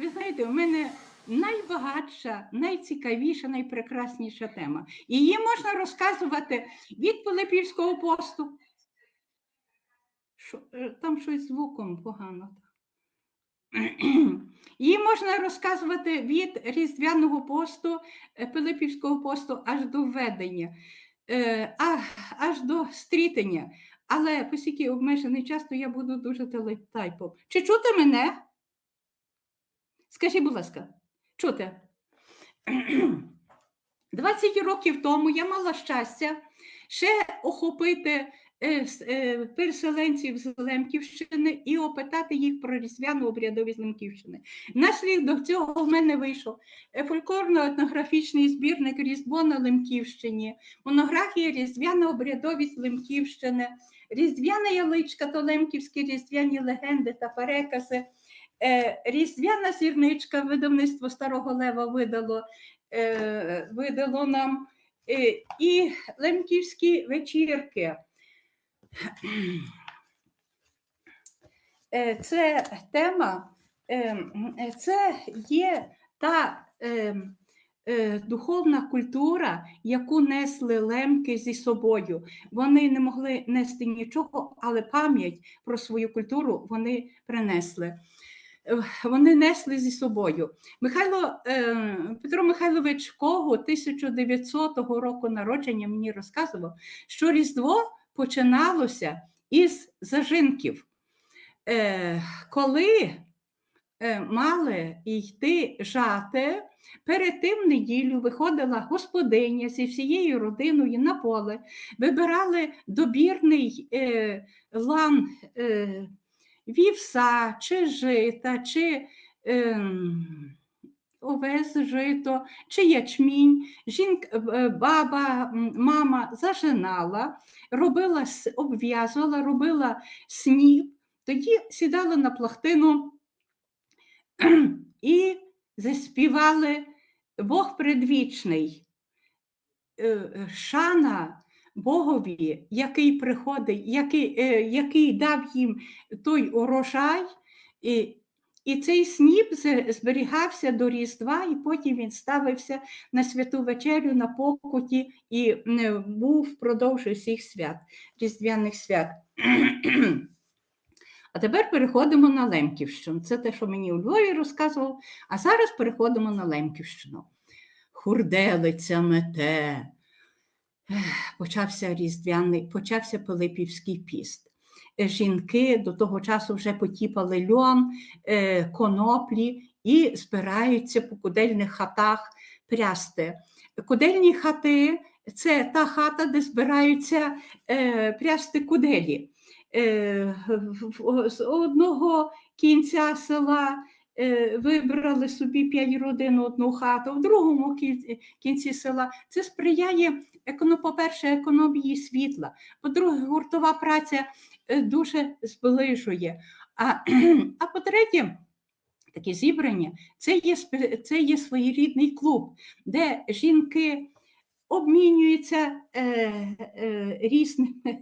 ви знаєте, у мене найбагатша, найцікавіша, найпрекрасніша тема. Її можна розказувати від Пилипівського посту. Що, е, там щось звуком погано. Її можна розказувати від Різдвяного посту, е, Пилипівського посту аж до введення, е, аж до стрітення. Але оскільки обмежений час, то я буду дуже телетайпом. Чи чути мене? Скажіть, будь ласка, чути? 20 років тому я мала щастя ще охопити е, е, переселенців з Лемківщини і опитати їх про різдвяну обрядовість Лемківщини. Наслідок цього в мене вийшов е, фольклорно-етнографічний збірник Різдво на Лемківщині, монографія Різдвяна обрядовість Лемківщини, Різдвяна яличка та лемківські різдвяні легенди та перекази. Е, Різдвяна зірничка, видавництво Старого Лева видало, е, видало нам е, і лемківські вечірки. Це тема, це є та духовна культура, яку несли лемки зі собою. Вони не могли нести нічого, але пам'ять про свою культуру вони принесли. Вони несли зі собою. Михайло е, Петро Михайлович Когу 1900 року народження мені розказував, що Різдво починалося із зажинків. Е, коли е, мали йти жати, перед тим неділю виходила господиня зі всією родиною на поле, вибирали добірний лан вівса, чи жита, чи ем, овес жито, чи ячмінь. Жінка, е, баба, мама зажинала, робила, обв'язувала, робила сніп, тоді сідала на плахтину і заспівали Бог предвічний, е, е, шана Богові, який приходить, який, е, який дав їм той урожай, і, і цей сніп зберігався до Різдва, і потім він ставився на святу вечерю на покуті і був впродовж усіх свят, різдвяних свят. А тепер переходимо на Лемківщину. Це те, що мені у Львові розказував. А зараз переходимо на Лемківщину. Хурделиця мете. Почався різдвяний, почався Пилипівський піст. Е, Жінки до того часу вже потіпали льон, е, коноплі і збираються по кудельних хатах прясти. Кудельні хати це та хата, де збираються е, прясти куделі. З одного кінця села вибрали собі п'ять родин одну хату, в другому кінці, села. Це сприяє, по-перше, економії світла, по-друге, гуртова праця е, дуже зближує. А, а по-третє, такі зібрання це є, це є своєрідний клуб, де жінки обмінюються е, е, різними,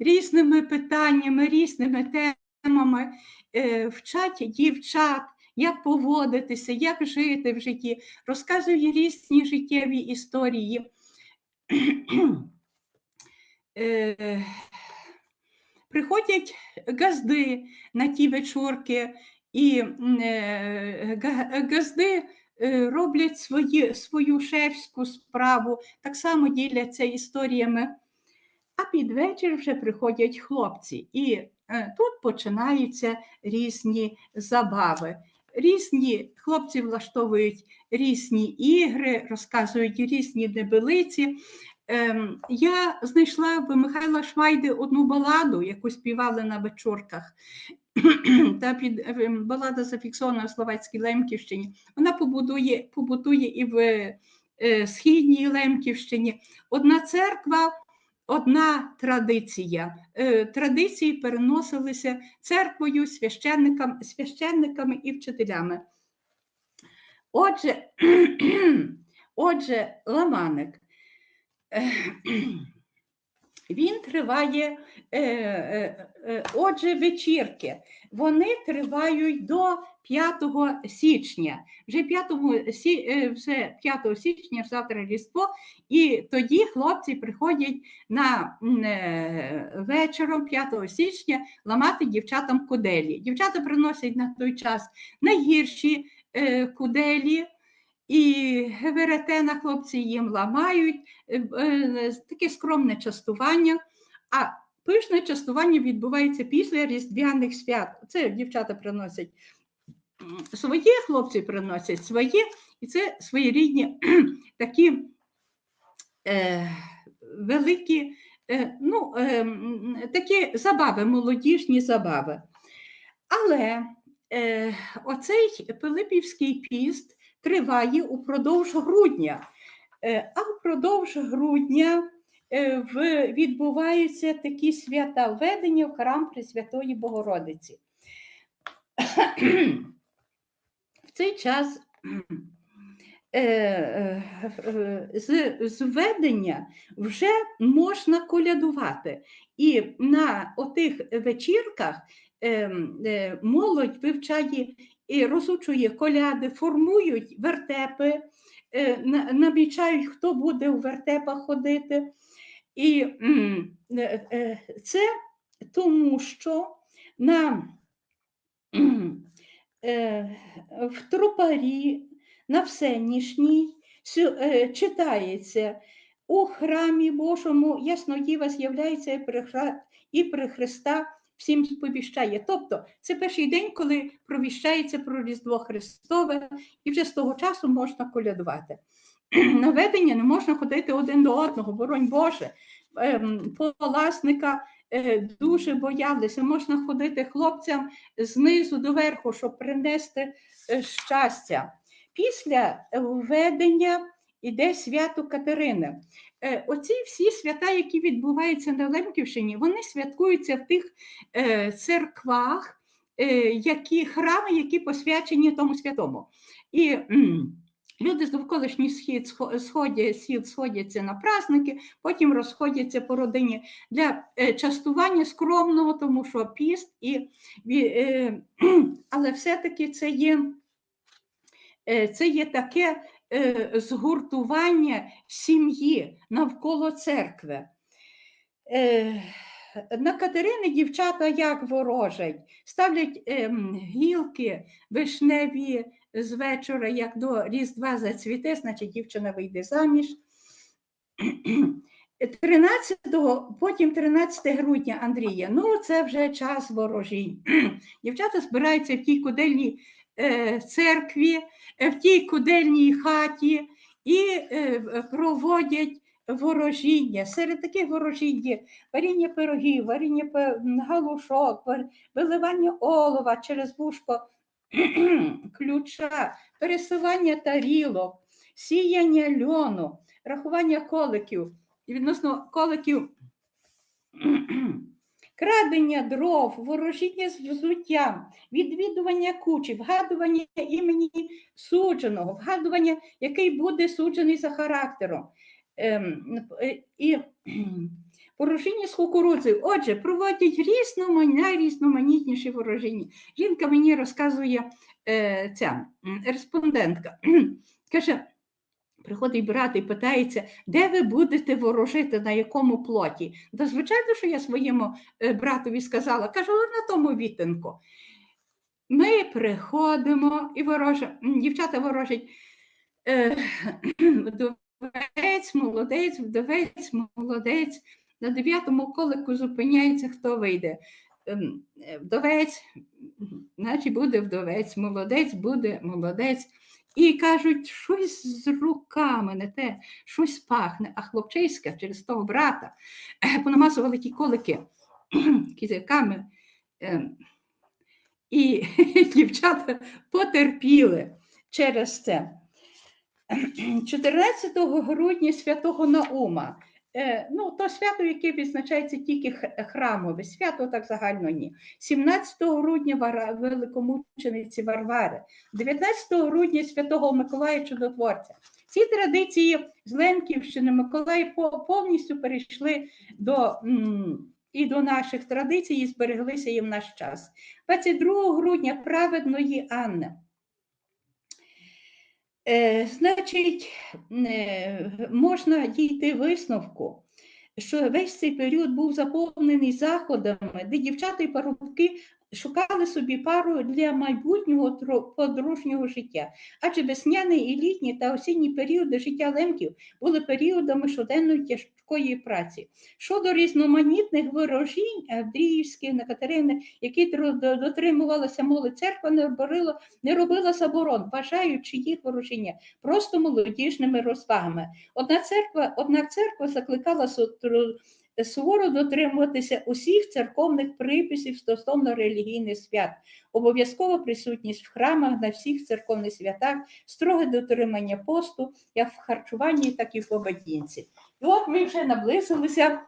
різними питаннями, різними темами, е, вчать дівчат, як поводитися, як жити в житті, розказує різні життєві історії. Е, Приходять газди на ті вечорки, і е, газди е, роблять свої, свою шефську справу, так само діляться історіями. А під вечір вже приходять хлопці, і тут починаються різні забави. Різні хлопці влаштовують різні ігри, розказують різні небелиці. Ем, я знайшла в Михайла Швайди одну баладу, яку співали на вечорках. Та під ем, балада зафіксована в Словацькій Лемківщині. Вона побудує, побутує і в е, Східній Лемківщині. Одна церква, одна традиція. Е, Традиції переносилися церквою, священникам, священниками і вчителями. Отже, отже, ламаник. Е, Він триває, е, отже, вечірки. Вони тривають до 5 січня. Вже 5, сі, е, вже 5 січня, завтра Різдво, і тоді хлопці приходять на е, вечором 5 січня ламати дівчатам куделі. Дівчата приносять на той час найгірші е, куделі. І веретена хлопці їм ламають, е, е, таке скромне частування. А пишне частування відбувається після Різдвяних свят. Це дівчата приносять своє, хлопці приносять своє, і це своєрідні такі е, великі, е, ну, е, такі забави, молодіжні забави. Але е, оцей Пилипівський піст триває упродовж грудня. Е, А впродовж грудня в- відбуваються такі свята введення в храм Пресвятої Богородиці. В цей час е, е, е, з, з введення вже можна колядувати. І на отих вечірках е, молодь вивчає і розучує коляди, формують вертепи, е, намічають, хто буде у вертепах ходити. І е, е, це тому, що на е, в тропарі на всенішній читається у храмі Божому ясно діва з'являється і при Христа всім сповіщає. Тобто це перший день, коли провіщається про Різдво Христове, і вже з того часу можна колядувати. На ведення не можна ходити один до одного, боронь Боже. Ем, Поласника е, дуже боялися. Можна ходити хлопцям знизу до верху, щоб принести е, щастя. Після введення іде свято Катерини. Е, Оці всі свята, які відбуваються на Лемківщині, вони святкуються в тих е, церквах, е, які храми, які посвячені тому святому. І люди з довколишніх схід схо- сходять, сіл сходяться на праздники, потім розходяться по родині для е, частування скромного, тому що піст, і, е, але все-таки це є, е, це є таке згуртування сім'ї навколо церкви. На Катерини дівчата як ворожать, ставлять ем, гілки вишневі з вечора, як до Різдва зацвіте, значить дівчина вийде заміж. 13-го, потім 13 грудня Андрія. Ну, це вже час ворожінь. Дівчата збираються в тій кудельній е, церкві, е, в тій кудельній хаті і е, проводять ворожіння. Серед таких ворожінь є варіння пирогів, варіння галушок, виливання олова через вушко ключа, пересування тарілок, сіяння льону, рахування коликів. І відносно коликів крадення дров, ворожіння з взуттям, відвідування кучі, вгадування імені судженого, вгадування, який буде суджений за характером. Ем, е, і ворожіння з кукурудзою. Отже, проводять різноман- найрізноманітніші ворожіння. Жінка мені розказує е, ця респондентка. Каже, приходить брат і питається, де ви будете ворожити, на якому плоті. Да, звичайно, що я своєму е, братові сказала, кажу, «От на тому вітинку. Ми приходимо і ворожимо, дівчата ворожать. Е, вдовець, молодець, вдовець, молодець. На дев'ятому колику зупиняється, хто вийде. Ем, е, Вдовець, значить буде вдовець, молодець буде молодець. І кажуть, щось з руками не те, щось пахне, а хлопчиська через того брата е, понамазували ті колики кізяками. ем, І дівчата потерпіли через це. 14 грудня святого Наума е, ну, то свято, яке відзначається тільки храмове, свято так загально ні. 17 грудня великомучениці Варвари, 19 грудня Святого Миколая Чудотворця. Ці традиції з Лемківщини Миколаїв по- повністю перейшли до, і до наших традицій і збереглися і в наш час. 22 грудня праведної Анни. Е, значить, е, можна дійти висновку, що весь цей період був заповнений заходами, де дівчата і парубки шукали собі пару для майбутнього подружнього життя. Адже весняний і літній та осінні періоди життя лемків були періодами щоденної тяжкої праці. Щодо різноманітних ворожінь Авдріївських на Катерини, які тро- до- дотримувалася молодь церква, не робила, не робила заборон, вважаючи їх ворожіння просто молодіжними розвагами. Одна церква, однак церква закликала суворо дотримуватися усіх церковних приписів стосовно релігійних свят, обов'язкова присутність в храмах на всіх церковних святах, строге дотримання посту, як в харчуванні, так і в поведінці. І от ми вже наблизилися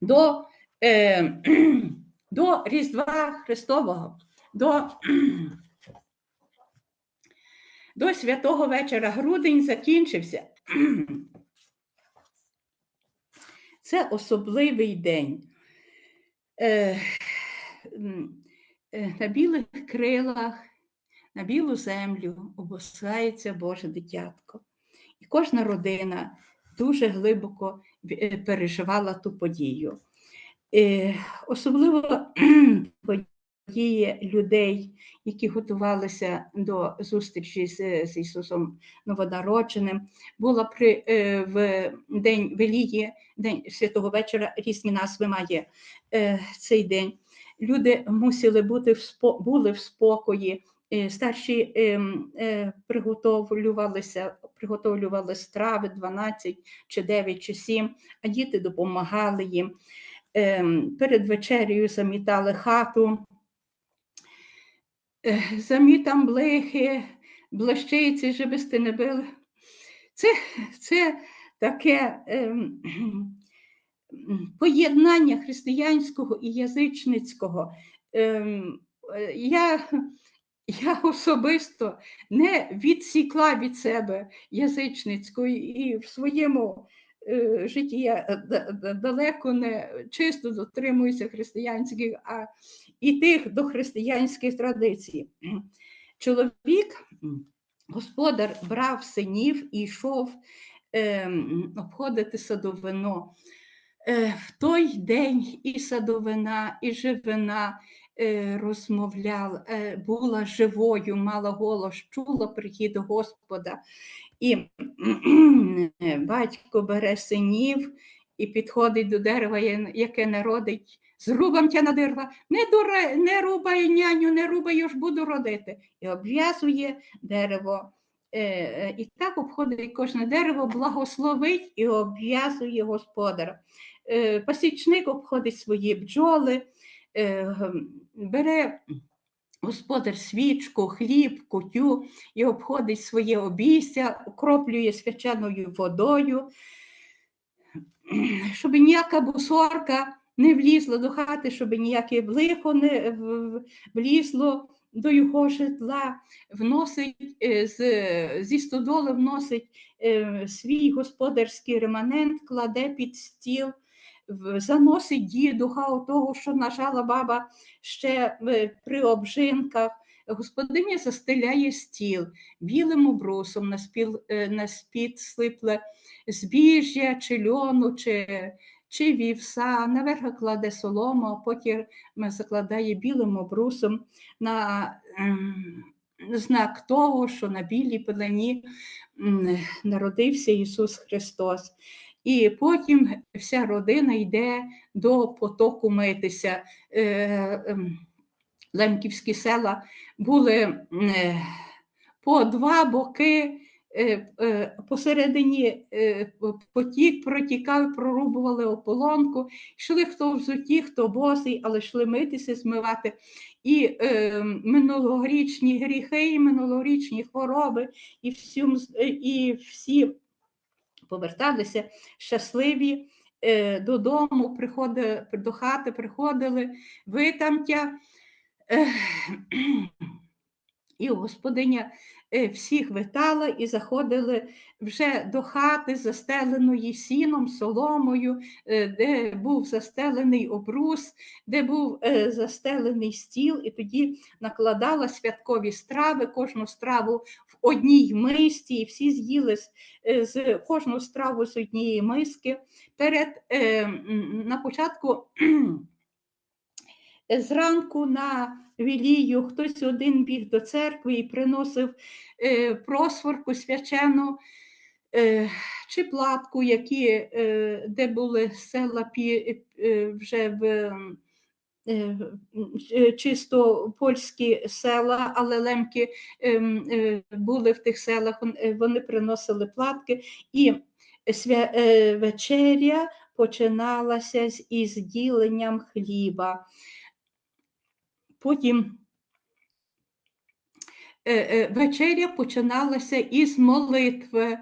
до, е, до Різдва Христового, до, до святого вечора. Грудень закінчився. Це особливий день. Е, е, на білих крилах, на білу землю обосається Боже дитятко. І кожна родина дуже глибоко е, переживала ту подію. Е, Особливо події людей, які готувалися до зустрічі з, з Ісусом Новонародженим, була при, е, в день Велії, день святого вечора, різні назви має е, цей день. Люди мусили бути в були в спокої. е, Старші ем, приготовлювалися, приготовлювали страви 12 чи 9 чи 7, а діти допомагали їм. Ем, Перед вечерею замітали хату, Е, замітам блихи, блищиці, жебисти не били. Це, це таке м, поєднання християнського і язичницького. Е, Я, я особисто не відсікла від себе язичницького і в своєму е, житті я е, да- да- далеко не чисто дотримуюся християнських, а і тих дохристиянських традицій. Чоловік, господар, брав синів і йшов ем, обходити садовину. Е, В той день і садовина, і живина е, розмовляла, була живою, мала голос, чула прихід Господа. І батько бере синів і підходить до дерева, яке не родить. Зрубам тя на дерева, не, дуре, не рубай няню, не рубай, я ж буду родити. І обв'язує дерево. Е, е, І так обходить кожне дерево, благословить і обв'язує господар. Е, Пасічник обходить свої бджоли, бере господар свічку, хліб, кутю і обходить своє обійстя, окроплює свяченою водою, щоб ніяка бусорка не влізла до хати, щоб ніяке лихо не влізло до його житла, вносить е, з, зі стодоли вносить е, свій господарський реманент, кладе під стіл, заносить дідуха того, що нажала баба ще при обжинках. Господиня застеляє стіл білим обрусом на, спіл, е, на спід слипле збіжжя, чи льону, чи, чи вівса, наверх кладе солому, а потім закладає білим обрусом на ем, знак того, що на білій пелені народився Ісус Христос. І потім вся родина йде до потоку митися. Е, ем, Лемківські села були е, по два боки, е, посередині потік протікав, прорубували ополонку, йшли хто взуті, хто босий, але йшли митися, змивати і е, минулорічні гріхи, і минулорічні хвороби, і, всю, і всі поверталися щасливі е, додому, приходили, до хати приходили, витамтя. Е, і господиня всіх витала і заходили вже до хати, застеленої сіном, соломою, е, де був застелений обрус, де був е, застелений стіл, і тоді накладала святкові страви, кожну страву в одній мисці, і всі з'їли з, е, кожну страву з однієї миски. Перед, е, на початку зранку на вілію хтось один біг до церкви і приносив е, просворку свячену е, чи платку, які, е, де були села вже в чисто польські села, але лемки були в тих селах, вони приносили платки, і свя, вечеря починалася з діленням хліба. Потім е, е, вечеря починалася із молитви.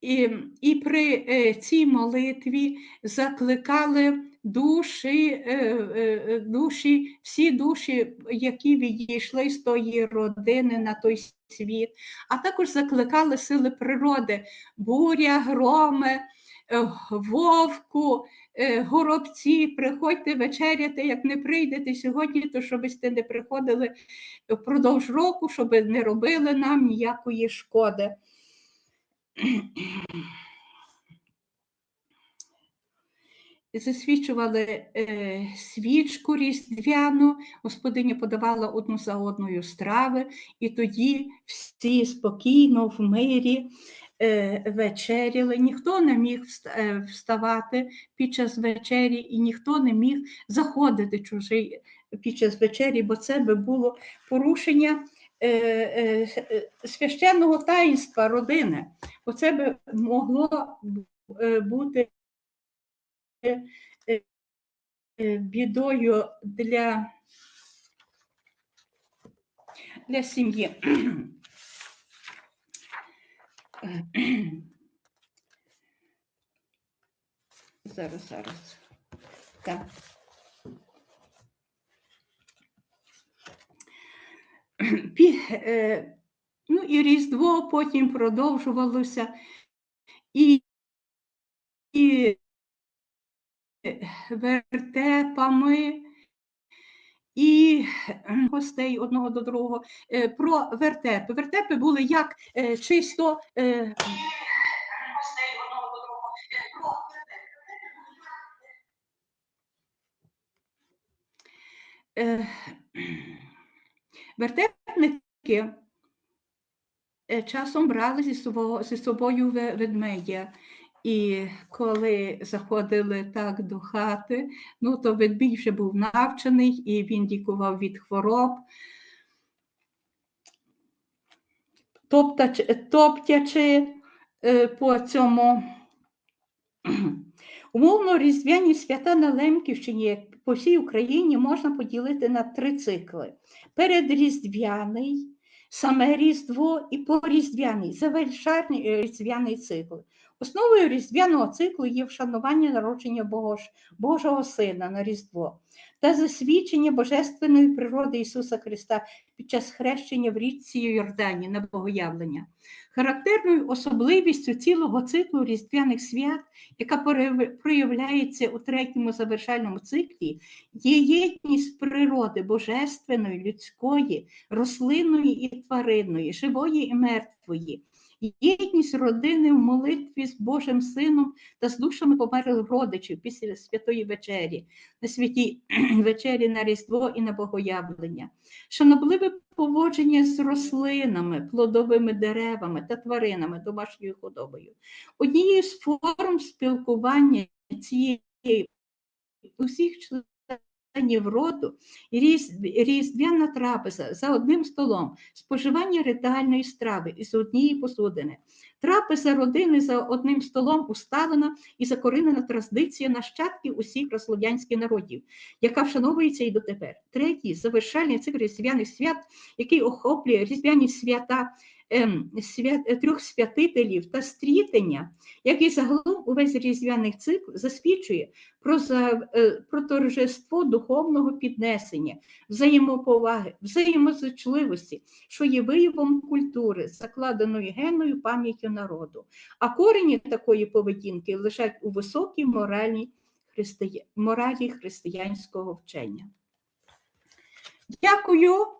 І, і при е, цій молитві закликали душі, душі, всі душі, які відійшли з тої родини на той світ, а також закликали сили природи, буря, громи, вовку, горобці, приходьте вечеряти, як не прийдете сьогодні, то щоб ви не приходили впродовж року, щоб не робили нам ніякої шкоди. Засвічували е, свічку різдвяну, господиня подавала одну за одною страви, і тоді всі спокійно в мирі е, вечеряли. Ніхто не міг е, вставати під час вечері, і ніхто не міг заходити чужий під час вечері, бо це би було порушення е, е, е, священного таїнства родини. Бо це би могло е, бути е, е, бідою для, для сім'ї. Зараз, зараз. Так. Пі, е, ну і Різдво потім продовжувалося, і, і вертепами, і е, гостей одного до другого. Е, Про вертепи. Вертепи були як е, чисто. Вертепники часом брали зі собою, ведмедя. І коли заходили так до хати, ну то ведмідь вже був навчений і він лікував від хвороб. Топтячи е, по цьому Умовно, різдвяні свята на Лемківщині, як по всій Україні, можна поділити на три цикли: передріздвяний, саме Різдво і поріздвяний, завершальний е, різдвяний цикл. Основою різдвяного циклу є вшанування народження Бого Божого Сина на Різдво та засвідчення божественної природи Ісуса Христа під час хрещення в річці Йордані на Богоявлення. Характерною особливістю цілого циклу різдвяних свят яка проявляється у третьому завершальному циклі, є єдність природи божественної, людської, рослинної і тваринної, живої і мертвої, єдність родини в молитві з Божим Сином та з душами померлих родичів після святої вечері, на святій вечері на Різдво і на Богоявлення, шанобливе поводження з рослинами, плодовими деревами та тваринами, домашньою худобою. Однією з форм спілкування цієї усіх членів роду різ- різдвяна трапеза за одним столом, споживання ритуальної страви із однієї посудини. Трапеза родини за одним столом усталена і закорінена традиція нащадків усіх розслов'янських народів, яка вшановується і дотепер. Третій завершальний цикл різдвяних свят, який охоплює різдвяні свята свят, трьох святителів та стрітення, як і загалом увесь різдвяний цикл, засвідчує про, е, про торжество духовного піднесення, взаємоповаги, взаємозичливості, що є виявом культури, закладеної генною пам'яттю народу. А корені такої поведінки лежать у високій моральній христия... моралі християнського вчення. Дякую.